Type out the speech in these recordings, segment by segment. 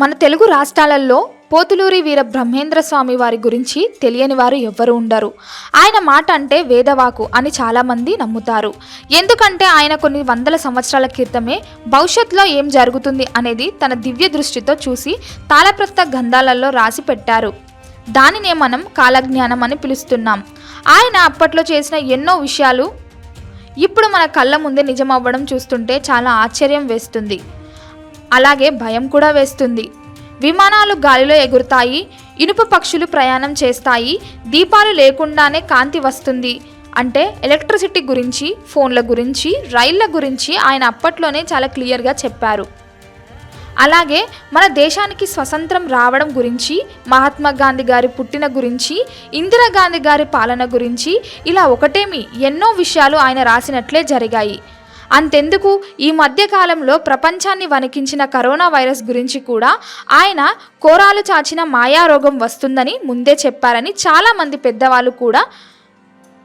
మన తెలుగు రాష్ట్రాలలో పోతులూరి వీర బ్రహ్మేంద్ర స్వామి వారి గురించి తెలియని వారు ఎవ్వరు ఉండరు. ఆయన మాట అంటే వేదవాకు అని చాలామంది నమ్ముతారు. ఎందుకంటే ఆయన కొన్ని వందల సంవత్సరాల క్రితమే భవిష్యత్తులో ఏం జరుగుతుంది అనేది తన దివ్య దృష్టితో చూసి తాళప్రత గంధాలలో రాసి పెట్టారు. దానినే మనం కాలజ్ఞానం అని పిలుస్తున్నాం. ఆయన అప్పట్లో చేసిన ఎన్నో విషయాలు ఇప్పుడు మన కళ్ళ ముందే నిజమవ్వడం చూస్తుంటే చాలా ఆశ్చర్యం వేస్తుంది. అలాగే భయం కూడా వేస్తుంది. విమానాలు గాలిలో ఎగురుతాయి ఇనుప పక్షులు ప్రయాణం చేస్తాయి దీపాలు లేకుండానే కాంతి వస్తుంది. అంటే ఎలక్ట్రిసిటీ గురించి ఫోన్ల గురించి రైళ్ళ గురించి ఆయన అప్పట్లోనే చాలా క్లియర్గా చెప్పారు. అలాగే మన దేశానికి స్వతంత్రం రావడం గురించి మహాత్మా గాంధీ గారి పుట్టిన గురించి ఇందిరాగాంధీ గారి పాలన గురించి ఇలా ఒకటేమి ఎన్నో విషయాలు ఆయన రాసినట్లే జరిగాయి. అంతెందుకు ఈ మధ్యకాలంలో ప్రపంచాన్ని వణికించిన కరోనా వైరస్ గురించి కూడా ఆయన కోరాలు చాచిన మాయారోగం వస్తుందని ముందే చెప్పారని చాలామంది పెద్దవాళ్ళు కూడా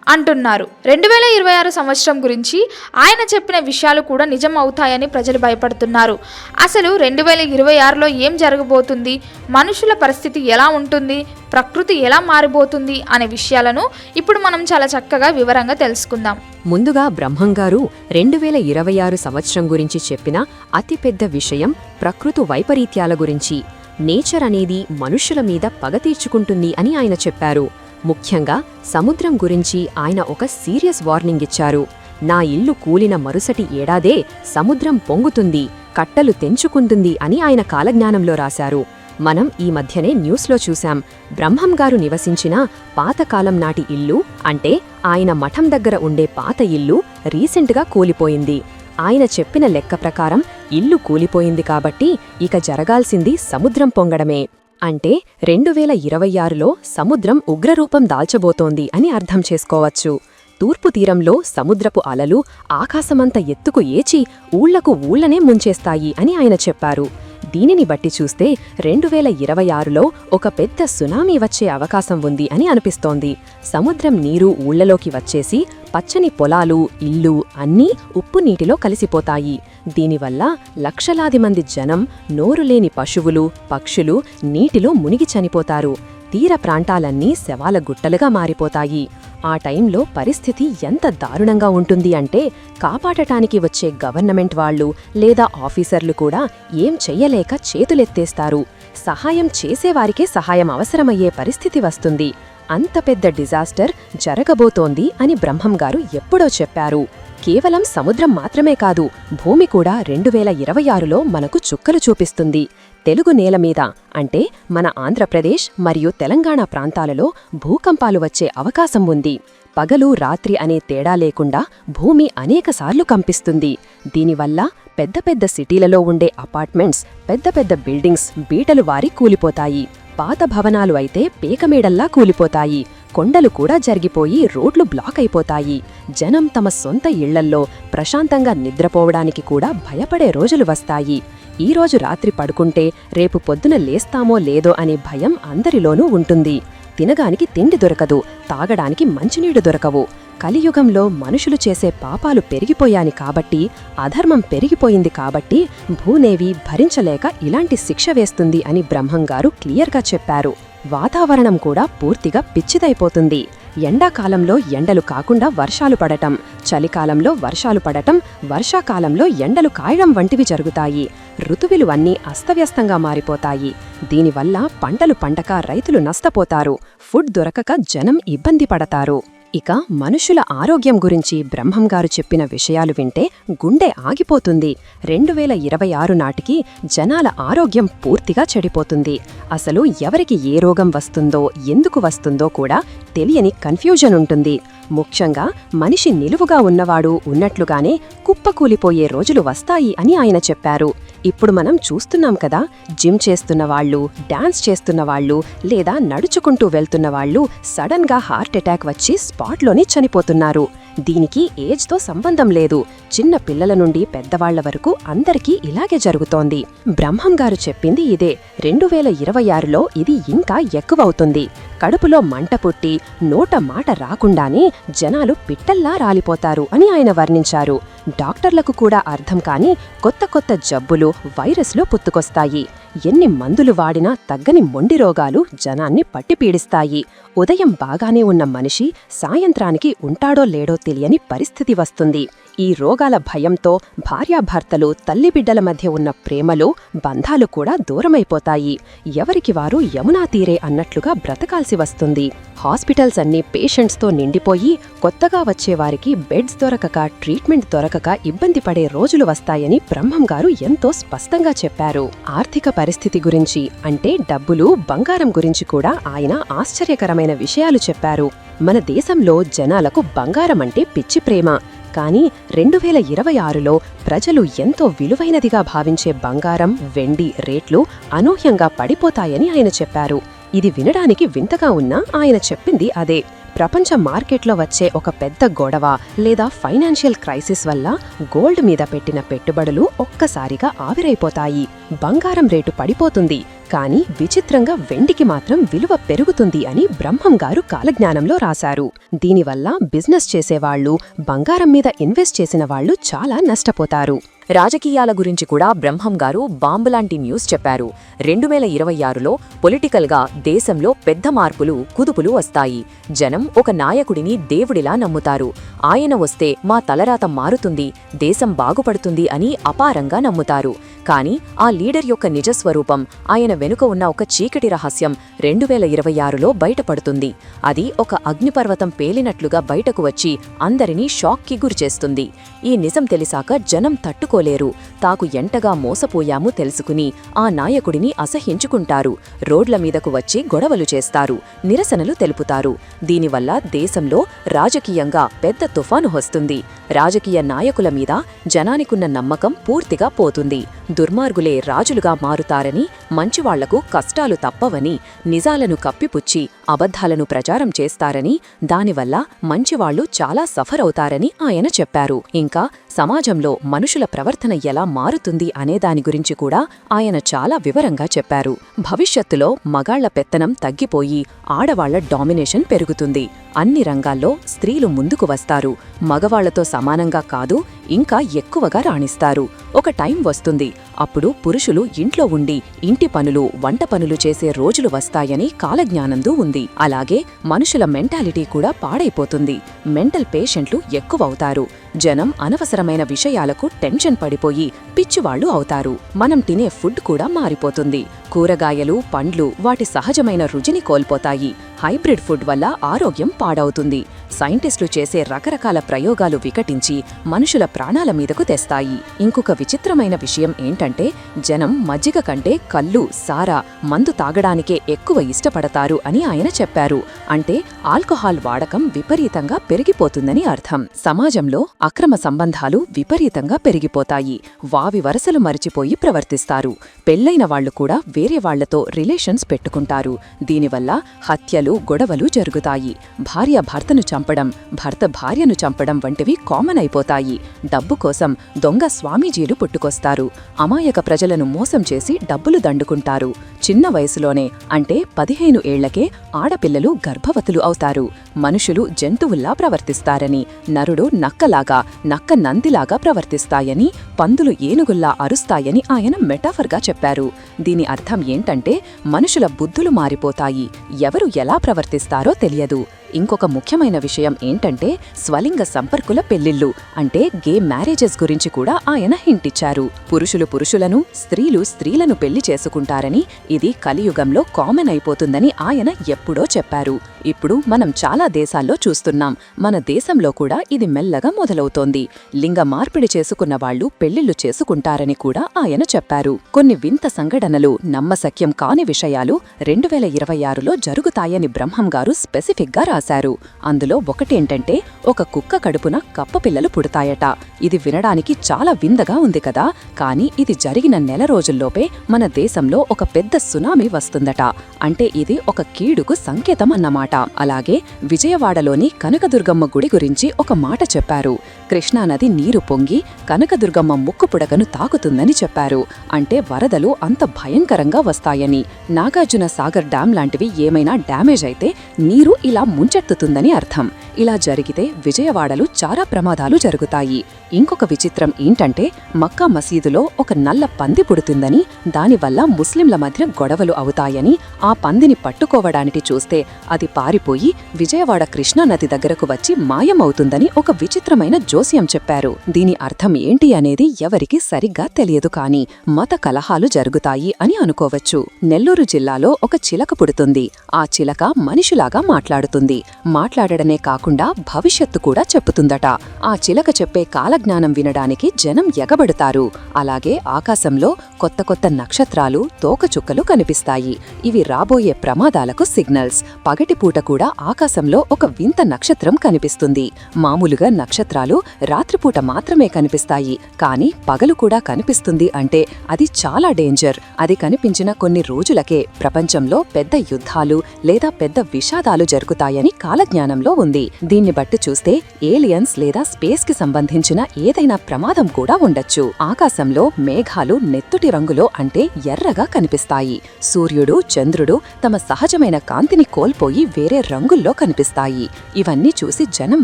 అంటున్నారు. రెండు వేల ఇరవై ఆరు సంవత్సరం గురించి ఆయన చెప్పిన విషయాలు కూడా నిజం అవుతాయని ప్రజలు భయపడుతున్నారు. అసలు రెండు వేల ఇరవై ఆరులో ఏం జరగబోతుంది? మనుషుల పరిస్థితి ఎలా ఉంటుంది? ప్రకృతి ఎలా మారిపోతుంది? అనే విషయాలను ఇప్పుడు మనం చాలా చక్కగా వివరంగా తెలుసుకుందాం. ముందుగా బ్రహ్మంగారు రెండు వేల ఇరవై ఆరు సంవత్సరం గురించి చెప్పిన అతిపెద్ద విషయం ప్రకృతి వైపరీత్యాల గురించి. నేచర్ అనేది మనుషుల మీద పగ తీర్చుకుంటుంది అని ఆయన చెప్పారు. ముఖ్యంగా సముద్రం గురించి ఆయన ఒక సీరియస్ వార్నింగ్ ఇచ్చారు. నా ఇల్లు కూలిన మరుసటి ఏడాదే సముద్రం పొంగుతుంది కట్టలు తెంచుకుంటుంది అని ఆయన కాలజ్ఞానంలో రాశారు. మనం ఈ మధ్యనే న్యూస్లో చూశాం బ్రహ్మం గారు నివసించిన పాతకాలం నాటి ఇల్లు అంటే ఆయన మఠం దగ్గర ఉండే పాత ఇల్లు రీసెంట్గా కూలిపోయింది. ఆయన చెప్పిన లెక్క ప్రకారం ఇల్లు కూలిపోయింది కాబట్టి ఇక జరగాల్సింది సముద్రం పొంగడమే. అంటే రెండు వేల ఇరవై ఆరులో సముద్రం ఉగ్రరూపం దాల్చబోతోంది అని అర్థం చేసుకోవచ్చు. తూర్పు తీరంలో సముద్రపు అలలు ఆకాశమంత ఎత్తుకు ఏచి ఊళ్ళకు ఊళ్ళనే ముంచేస్తాయి అని ఆయన చెప్పారు. దీనిని బట్టి చూస్తే రెండు వేల ఇరవై ఆరులో ఒక పెద్ద సునామీ వచ్చే అవకాశం ఉంది అని అనిపిస్తోంది. సముద్రం నీరు ఊళ్ళలోకి వచ్చేసి పచ్చని పొలాలు ఇల్లు అన్నీ ఉప్పు నీటిలో కలిసిపోతాయి. దీనివల్ల లక్షలాది మంది జనం నోరులేని పశువులు పక్షులు నీటిలో మునిగి చనిపోతారు. తీర ప్రాంతాలన్నీ శవాల గుట్టలుగా మారిపోతాయి. ఆ టైంలో పరిస్థితి ఎంత దారుణంగా ఉంటుంది అంటే కాపాడటానికి వచ్చే గవర్నమెంట్ వాళ్ళు లేదా ఆఫీసర్లు కూడా ఏం చెయ్యలేక చేతులెత్తేస్తారు. సహాయం చేసేవారికే సహాయం అవసరమయ్యే పరిస్థితి వస్తుంది. అంత పెద్ద డిజాస్టర్ జరగబోతోంది అని బ్రహ్మం గారు ఎప్పుడో చెప్పారు. కేవలం సముద్రం మాత్రమే కాదు భూమి కూడా రెండు వేల ఇరవై ఆరులో మనకు చుక్కలు చూపిస్తుంది. తెలుగు నేల మీద అంటే మన ఆంధ్రప్రదేశ్ మరియు తెలంగాణ ప్రాంతాలలో భూకంపాలు వచ్చే అవకాశం ఉంది. పగలు రాత్రి అనే తేడా లేకుండా భూమి అనేకసార్లు కంపిస్తుంది. దీనివల్ల పెద్ద పెద్ద సిటీలలో ఉండే అపార్ట్మెంట్స్ పెద్ద పెద్ద బిల్డింగ్స్ బీటలు వారి కూలిపోతాయి. పాత భవనాలు అయితే పేకమేడల్లా కూలిపోతాయి. కొండలు కూడా జరిగిపోయి రోడ్లు బ్లాక్ అయిపోతాయి. జనం తమ సొంత ఇళ్ళల్లో ప్రశాంతంగా నిద్రపోవడానికి కూడా భయపడే రోజులు వస్తాయి. ఈ రోజు రాత్రి పడుకుంటే రేపు పొద్దున లేస్తామో లేదో అనే భయం అందరిలోనూ ఉంటుంది. తినగానికి తిండి దొరకదు తాగడానికి మంచినీడు దొరకవు. కలియుగంలో మనుషులు చేసే పాపాలు పెరిగిపోయాని కాబట్టి అధర్మం పెరిగిపోయింది కాబట్టి భూనేవి భరించలేక ఇలాంటి శిక్ష వేస్తుంది అని బ్రహ్మంగారు క్లియర్గా చెప్పారు. వాతావరణం కూడా పూర్తిగా పిచ్చిదైపోతుంది. ఎండాకాలంలో ఎండలు కాకుండా వర్షాలు పడటం చలికాలంలో వర్షాలు పడటం వర్షాకాలంలో ఎండలు కాయడం వంటివి జరుగుతాయి. ఋతువులు అన్నీ అస్తవ్యస్తంగా మారిపోతాయి. దీనివల్ల పంటలు పండక రైతులు నష్టపోతారు. ఫుడ్ దొరకక జనం ఇబ్బంది పడతారు. ఇక మనుషుల ఆరోగ్యం గురించి బ్రహ్మం గారు చెప్పిన విషయాలు వింటే గుండె ఆగిపోతుంది. రెండు వేల ఇరవై ఆరు నాటికి జనాల ఆరోగ్యం పూర్తిగా చెడిపోతుంది. అసలు ఎవరికి ఏ రోగం వస్తుందో ఎందుకు వస్తుందో కూడా తెలియని కన్ఫ్యూజన్ ఉంటుంది. ముఖ్యంగా మనిషి నిలువుగా ఉన్నవాడు ఉన్నట్లుగానే కుప్పకూలిపోయే రోజులు వస్తాయి అని ఆయన చెప్పారు. ఇప్పుడు మనం చూస్తున్నాం కదా జిమ్ చేస్తున్న వాళ్ళు డాన్స్ చేస్తున్న వాళ్ళు లేదా నడుచుకుంటూ వెళ్తున్న వాళ్ళు సడన్గా హార్ట్ అటాక్ వచ్చి స్పాట్లోనే చనిపోతున్నారు. దీనికి ఏజ్తో సంబంధం లేదు. చిన్న పిల్లల నుండి పెద్దవాళ్ళ వరకు అందరికీ ఇలాగే జరుగుతోంది. బ్రహ్మం గారు చెప్పింది ఇదే. రెండు వేల ఇరవై ఆరులో ఇది ఇంకా ఎక్కువవుతుంది. కడుపులో మంట పుట్టి నోట మాట రాకుండానే జనాలు పిట్టల్లా రాలిపోతారు అని ఆయన వర్ణించారు. డాక్టర్లకు కూడా అర్థం కాని కొత్త కొత్త జబ్బులు వైరస్లు పుట్టుకొస్తాయి. ఎన్ని మందులు వాడినా తగ్గని మొండి రోగాలు జనాన్ని పట్టి పీడిస్తాయి. ఉదయం బాగానే ఉన్న మనిషి సాయంత్రానికి ఉంటాడో లేడో తెలియని పరిస్థితి వస్తుంది. ఈ రోగాల భయంతో భార్యాభర్తలు తల్లిబిడ్డల మధ్య ఉన్న ప్రేమలు బంధాలు కూడా దూరమైపోతాయి. ఎవరికి వారు యమునా తీరే అన్నట్లుగా బ్రతకాల్సి వస్తుంది. హాస్పిటల్స్ అన్ని పేషెంట్స్తో నిండిపోయి కొత్తగా వచ్చేవారికి బెడ్స్ దొరకక ట్రీట్మెంట్ దొరకక ఇబ్బంది పడే రోజులు వస్తాయని బ్రహ్మం గారు ఎంతో స్పష్టంగా చెప్పారు. ఆర్థిక పరిస్థితి గురించి అంటే డబ్బులు బంగారం గురించి కూడా ఆయన ఆశ్చర్యకరమైన విషయాలు చెప్పారు. మన దేశంలో జనాలకు బంగారం అంటే పిచ్చి ప్రేమ. కానీ రెండు వేల ఇరవై ఆరులో ప్రజలు ఎంతో విలువైనదిగా భావించే బంగారం వెండి రేట్లు అనూహ్యంగా పడిపోతాయని ఆయన చెప్పారు. ఇది వినడానికి వింతగా ఉన్నా ఆయన చెప్పింది అదే. ప్రపంచ మార్కెట్లో వచ్చే ఒక పెద్ద గొడవ లేదా ఫైనాన్షియల్ క్రైసిస్ వల్ల గోల్డ్ మీద పెట్టిన పెట్టుబడులు ఒక్కసారిగా ఆవిరైపోతాయి. బంగారం రేటు పడిపోతుంది. కానీ విచిత్రంగా వెండికి మాత్రం విలువ పెరుగుతుంది అని బ్రహ్మం గారు కాలజ్ఞానంలో రాశారు. దీనివల్ల బిజినెస్ చేసేవాళ్ళు బంగారం మీద ఇన్వెస్ట్ చేసిన వాళ్ళు చాలా నష్టపోతారు. రాజకీయాల గురించి కూడా బ్రహ్మం గారు బాంబులాంటి న్యూస్ చెప్పారు. రెండు వేల ఇరవై ఆరులో పొలిటికల్గా దేశంలో పెద్ద మార్పులు కుదుపులు వస్తాయి. జనం ఒక నాయకుడిని దేవుడిలా నమ్ముతారు. ఆయన వస్తే మా తలరాత మారుతుంది దేశం బాగుపడుతుంది అని అపారంగా నమ్ముతారు. కానీ ఆ లీడర్ యొక్క నిజస్వరూపం ఆయన వెనుక ఉన్న ఒక చీకటి రహస్యం రెండు వేల ఇరవై ఆరులో బయటపడుతుంది. అది ఒక అగ్నిపర్వతం పేలినట్లుగా బయటకు వచ్చి అందరినీ షాక్కి గురిచేస్తుంది. ఈ నిజం తెలిసాక జనం తట్టుకోలేరు. తాకు ఎంటగా మోసపోయాము తెలుసుకుని ఆ నాయకుడిని అసహించుకుంటారు రోడ్ల మీదకు వచ్చి గొడవలు చేస్తారు. నిరసనలు తెలుపుతారు. దీనివల్ల దేశంలో రాజకీయంగా పెద్ద తుఫాను వస్తుంది. రాజకీయ నాయకుల మీద జనానికున్న నమ్మకం పూర్తిగా పోతుంది. దుర్మార్గులే రాజులుగా మారుతారని మంచివాళ్ళకు కష్టాలు తప్పవని నిజాలను కప్పిపుచ్చి అబద్ధాలను ప్రచారం చేస్తారని దానివల్ల మంచివాళ్ళు చాలా సఫర్ అవుతారని ఆయన చెప్పారు. ఇంకా సమాజంలో మనుషుల ప్రవర్తన ఎలా మారుతుంది అనే దాని గురించి కూడా ఆయన చాలా వివరంగా చెప్పారు. భవిష్యత్తులో మగాళ్ళ పెత్తనం తగ్గిపోయి ఆడవాళ్ళ డామినేషన్ పెరుగుతుంది. అన్ని రంగాల్లో స్త్రీలు ముందుకు వస్తారు. మగవాళ్ళతో సమానంగా కాదు ఇంకా ఎక్కువగా రాణిస్తారు. ఒక టైం వస్తుంది. అప్పుడు పురుషులు ఇంట్లో ఉండి ఇంటి పనులు వంట పనులు చేసే రోజులు వస్తాయని కాలజ్ఞానందు ఉంది. అలాగే మనుషుల మెంటాలిటీ కూడా పాడైపోతుంది. మెంటల్ పేషెంట్లు ఎక్కువవుతారు. జనం అనవసరమైన విషయాలకు టెన్షన్ పడిపోయి పిచ్చివాళ్ళు అవుతారు. మనం తినే ఫుడ్ కూడా మారిపోతుంది. కూరగాయలు పండ్లు వాటి సహజమైన రుచిని కోల్పోతాయి. హైబ్రిడ్ ఫుడ్ వల్ల ఆరోగ్యం పాడవుతుంది. సైంటిస్టులు చేసే రకరకాల ప్రయోగాలు వికటించి మనుషుల ప్రాణాల మీదకు తెస్తాయి. ఇంకొక విచిత్రమైన విషయం ఏంటంటే జనం మజ్జిగ కంటే కళ్ళు సారా మందు తాగడానికే ఎక్కువ ఇష్టపడతారు అని ఆయన చెప్పారు. అంటే ఆల్కహాల్ వాడకం విపరీతంగా పెరిగిపోతుందని అర్థం. సమాజంలో అక్రమ సంబంధాలు విపరీతంగా పెరిగిపోతాయి. వావి వరసలు మరిచిపోయి ప్రవర్తిస్తారు. పెళ్ళైన వాళ్ళు కూడా వేరే వాళ్ళతో రిలేషన్స్ పెట్టుకుంటారు. దీనివల్ల హత్యలు గొడవలు జరుగుతాయి. భార్య భర్తను చంపడం భర్త భార్యను చంపడం వంటివి కామన్ అయిపోతాయి. డబ్బు కోసం దొంగ స్వామీజీలు పుట్టుకొస్తారు. అమాయక ప్రజలను మోసం చేసి డబ్బులు దండుకుంటారు. చిన్న వయసులోనే అంటే పదిహేను ఏళ్ళకే ఆడపిల్లలు గర్భవతులు అవుతారు. మనుషులు జంతువుల్లా ప్రవర్తిస్తారని నరుడు నక్కలాగా నక్క నందిలాగా ప్రవర్తిస్తాయని పందులు ఏనుగుల్లా అరుస్తాయని ఆయన మెటాఫర్గా చెప్పారు. దీని అర్థం ఏంటంటే మనుషుల బుద్ధులు మారిపోతాయి. ఎవరు ఎలా ప్రవర్తిస్తారో తెలియదు. ఇంకొక ముఖ్యమైన విషయం ఏంటంటే స్వలింగ సంపర్కుల పెళ్ళిళ్ళు అంటే గే మ్యారేజెస్ గురించి కూడా ఆయన హింటిచ్చారు పురుషులు పురుషులను స్త్రీలు స్త్రీలను పెళ్ళి చేసుకుంటారని ఇది కలియుగంలో కామన్ అయిపోతుందని ఆయన ఎప్పుడో చెప్పారు. ఇప్పుడు మనం చాలా దేశాల్లో చూస్తున్నాం. మన దేశంలో కూడా ఇది మెల్లగా మొదలవుతోంది. లింగ మార్పిడి చేసుకున్న వాళ్ళు పెళ్ళిళ్ళు చేసుకుంటారని కూడా ఆయన చెప్పారు. కొన్ని వింత సంఘటనలు నమ్మశక్యం కాని విషయాలు రెండు వేల ఇరవై ఆరులో జరుగుతాయని బ్రహ్మం గారు స్పెసిఫిక్గా రాశారు. అందులో ఒకటేంటంటే ఒక కుక్క కడుపున కప్ప పిల్లలు పుడతాయట. ఇది వినడానికి చాలా విందగా ఉంది కదా. కానీ ఇది జరిగిన నెల రోజుల్లోపే మన దేశంలో ఒక పెద్ద సునామీ వస్తుందట. అంటే ఇది ఒక కీడుకు సంకేతం అన్నమాట. అలాగే విజయవాడలోని కనకదుర్గమ్మ గుడి గురించి ఒక మాట చెప్పారు. కృష్ణానది నీరు పొంగి కనకదుర్గమ్మ ముక్కు పుడకను తాకుతుందని చెప్పారు. అంటే వరదలు అంత భయంకరంగా వస్తాయని. నాగార్జున సాగర్ డ్యాం లాంటివి ఏమైనా డ్యామేజ్ అయితే నీరు ఇలా ముంచెత్తుతుందని అర్థం. ఇలా జరిగితే విజయవాడలో చాలా ప్రమాదాలు జరుగుతాయి. ఇంకొక విచిత్రం ఏంటంటే మక్కా మసీదులో ఒక నల్ల పంది పుడుతుందని దానివల్ల ముస్లింల మధ్య గొడవలు అవుతాయని ఆ పందిని పట్టుకోవడానికి చూస్తే అది పారిపోయి విజయవాడ కృష్ణా నది దగ్గరకు వచ్చి మాయమవుతుందని ఒక విచిత్రమైన జోస్యం చెప్పారు. దీని అర్థం ఏంటి అనేది ఎవరికి సరిగ్గా తెలియదు కాని మత కలహాలు జరుగుతాయి అని అనుకోవచ్చు. నెల్లూరు జిల్లాలో ఒక చిలక పుడుతుంది. ఆ చిలక మనిషిలాగా మాట్లాడుతుంది. మాట్లాడడమే కాకుండా భవిష్యత్తు కూడా చెప్పుతుందట. ఆ చిలక చెప్పే కాలజ్ఞానం వినడానికి జనం ఎగబడతారు. అలాగే ఆకాశంలో కొత్త కొత్త నక్షత్రాలు తోకచుక్కలు కనిపిస్తాయి. ఇవి రాబోయే ప్రమాదాలకు సిగ్నల్స్. పగటిపూట కూడా ఆకాశంలో ఒక వింత నక్షత్రం కనిపిస్తుంది. మామూలుగా నక్షత్రాలు రాత్రిపూట మాత్రమే కనిపిస్తాయి. కానీ పగలు కూడా కనిపిస్తుంది అంటే అది చాలా డేంజర్. అది కనిపించిన కొన్ని రోజులకే ప్రపంచంలో పెద్ద యుద్ధాలు లేదా పెద్ద విషాదాలు జరుగుతాయని కాలజ్ఞానంలో ఉంది. దీన్ని బట్టి చూస్తే ఏలియన్స్ లేదా స్పేస్కి సంబంధించిన ఏదైనా ప్రమాదం కూడా ఉండొచ్చు. ఆకాశంలో మేఘాలు నెత్తుటి రంగులో అంటే ఎర్రగా కనిపిస్తాయి. సూర్యుడు చంద్రుడు తమ సహజమైన కాంతిని కోల్పోయి వేరే రంగుల్లో కనిపిస్తాయి. ఇవన్నీ చూసి జనం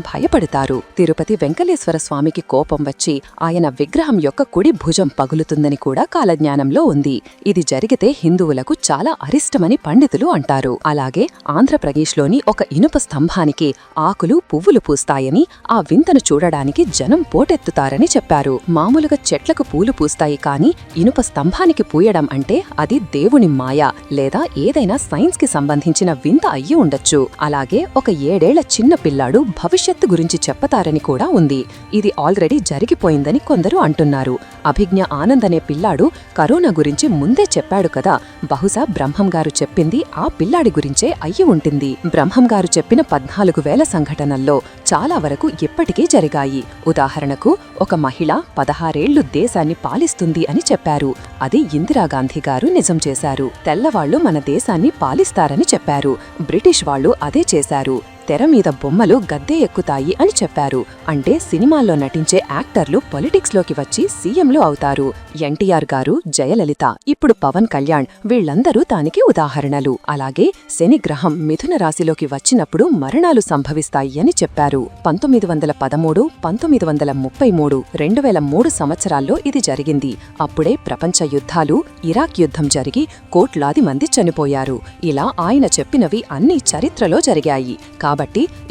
భయపడతారు. తిరుపతి వెంకటేశ్వర స్వామికి కోపం వచ్చి ఆయన విగ్రహం యొక్క కుడి భుజం పగులుతుందని కూడా కాలజ్ఞానంలో ఉంది. ఇది జరిగితే హిందువులకు చాలా అరిష్టమని పండితులు అంటారు. అలాగే ఆంధ్రప్రదేశ్లోని ఒక ఇనుప స్తంభానికి ఆకులు పువ్వులు పూస్తాయని ఆ వింతను చూడడానికి జనం పోటెత్తుతారని చెప్పారు. మామూలుగా చెట్లకు పూలు పూస్తాయి కాని ఇనుప స్తంభానికి పూయడం అంటే అది దేవుని మాయ లేదా ఏదైనా సైన్స్కి సంబంధించిన వింత అయ్యి ఉండొచ్చు. అలాగే ఒక ఏడేళ్ళ చిన్న పిల్లాడు భవిష్యత్తు గురించి చెప్పతారని కూడా ఉంది. ఇది ఆల్రెడీ జరిగిపోయిందని కొందరు అంటున్నారు. అభిజ్ఞ ఆనంద్ అనే పిల్లాడు కరోనా గురించి ముందే చెప్పాడు కదా. బహుశా బ్రహ్మం గారు చెప్పింది ఆ పిల్లాడి గురించే అయ్యి ఉంటుంది. బ్రహ్మం గారు చెప్పిన పద్నాలుగు వేల సంఘటనల్లో చాలా వరకు ఇప్పటికీ జరిగాయి. ఉదాహరణకు ఒక మహిళ పదహారేళ్ళు దేశాన్ని పాలిస్తుంది అని చెప్పారు. అది ఇందిరాగాంధీ గారు నిజం చేశారు. తెల్లవాళ్ళు మన దేశాన్ని పాలిస్తారని చెప్పారు. బ్రిటిష్ వాళ్ళు అదే చేశారు. తెర మీద బొమ్మలు గద్దె ఎక్కుతాయి అని చెప్పారు. అంటే సినిమాల్లో నటించే యాక్టర్లు పొలిటిక్స్లోకి వచ్చి సీఎంలు అవుతారు. ఎన్టీఆర్ గారు జయలలిత ఇప్పుడు పవన్ కళ్యాణ్ వీళ్ళందరూ దానికి ఉదాహరణలు. అలాగే శని గ్రహం మిథున రాశిలోకి వచ్చినప్పుడు మరణాలు సంభవిస్తాయి అని చెప్పారు. పంతొమ్మిది వందల పదమూడు పంతొమ్మిది వందల ముప్పై మూడు రెండు వేల మూడు సంవత్సరాల్లో ఇది జరిగింది. అప్పుడే ప్రపంచ యుద్ధాలు ఇరాక్ యుద్ధం జరిగి కోట్లాది మంది చనిపోయారు. ఇలా ఆయన చెప్పినవి అన్ని చరిత్రలో జరిగాయి. కాబట్టి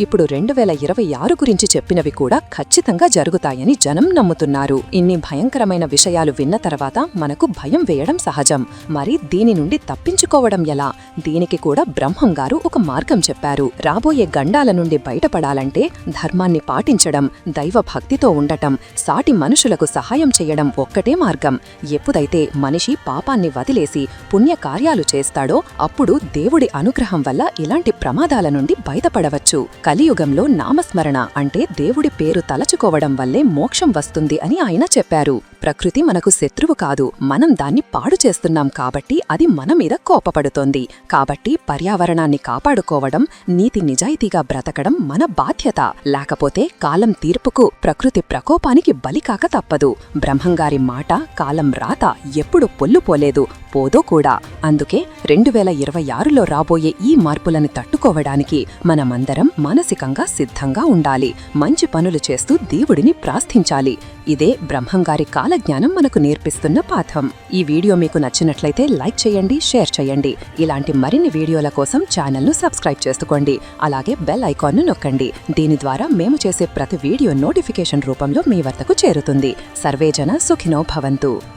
ఇప్పుడు రెండు వేల ఇరవై ఆరు గురించి చెప్పినవి కూడా ఖచ్చితంగా జరుగుతాయని జనం నమ్ముతున్నారు. ఇన్ని భయంకరమైన విషయాలు విన్న తర్వాత మనకు భయం వేయడం సహజం. మరి దీని నుండి తప్పించుకోవడం ఎలా? దీనికి కూడా బ్రహ్మం గారు ఒక మార్గం చెప్పారు. రాబోయే గండాల నుండి బయటపడాలంటే ధర్మాన్ని పాటించడం దైవ భక్తితో ఉండటం సాటి మనుషులకు సహాయం చేయడం ఒక్కటే మార్గం. ఎప్పుడైతే మనిషి పాపాన్ని వదిలేసి పుణ్యకార్యాలు చేస్తాడో అప్పుడు దేవుడి అనుగ్రహం వల్ల ఇలాంటి ప్రమాదాల నుండి బయటపడవచ్చు కలియుగంలో నామస్మరణ అంటే దేవుడి పేరు తలచుకోవడం వల్లే మోక్షం వస్తుంది అని ఆయన చెప్పారు. ప్రకృతి మనకు శత్రువు కాదు. మనం దాన్ని పాడు చేస్తున్నాం కాబట్టి అది మన మీద కోపపడుతోంది. కాబట్టి పర్యావరణాన్ని కాపాడుకోవడం నీతి నిజాయితీగా బ్రతకడం మన బాధ్యత. లేకపోతే కాలం తీర్పుకు ప్రకృతి ప్రకోపానికి బలికాక తప్పదు. బ్రహ్మంగారి మాట కాలం రాత ఎప్పుడు పొల్లుపోలేదు పోదో కూడా. అందుకే రెండు వేల ఇరవై ఆరులో రాబోయే ఈ మార్పులను తట్టుకోవడానికి మనమందరం మానసికంగా సిద్ధంగా ఉండాలి. మంచి పనులు చేస్తూ దేవుడిని ప్రార్థించాలి. ఇదే బ్రహ్మంగారి కాలజ్ఞానం మనకు నేర్పిస్తున్న పాఠం. ఈ వీడియో మీకు నచ్చినట్లయితే లైక్ చేయండి షేర్ చేయండి. ఇలాంటి మరిన్ని వీడియోల కోసం ఛానల్ను సబ్స్క్రైబ్ చేసుకోండి. అలాగే బెల్ ఐకాన్ను నొక్కండి. దీని ద్వారా మేము చేసే ప్రతి వీడియో నోటిఫికేషన్ రూపంలో మీ వద్దకు చేరుతుంది. సర్వేజన సుఖినో భవంతు.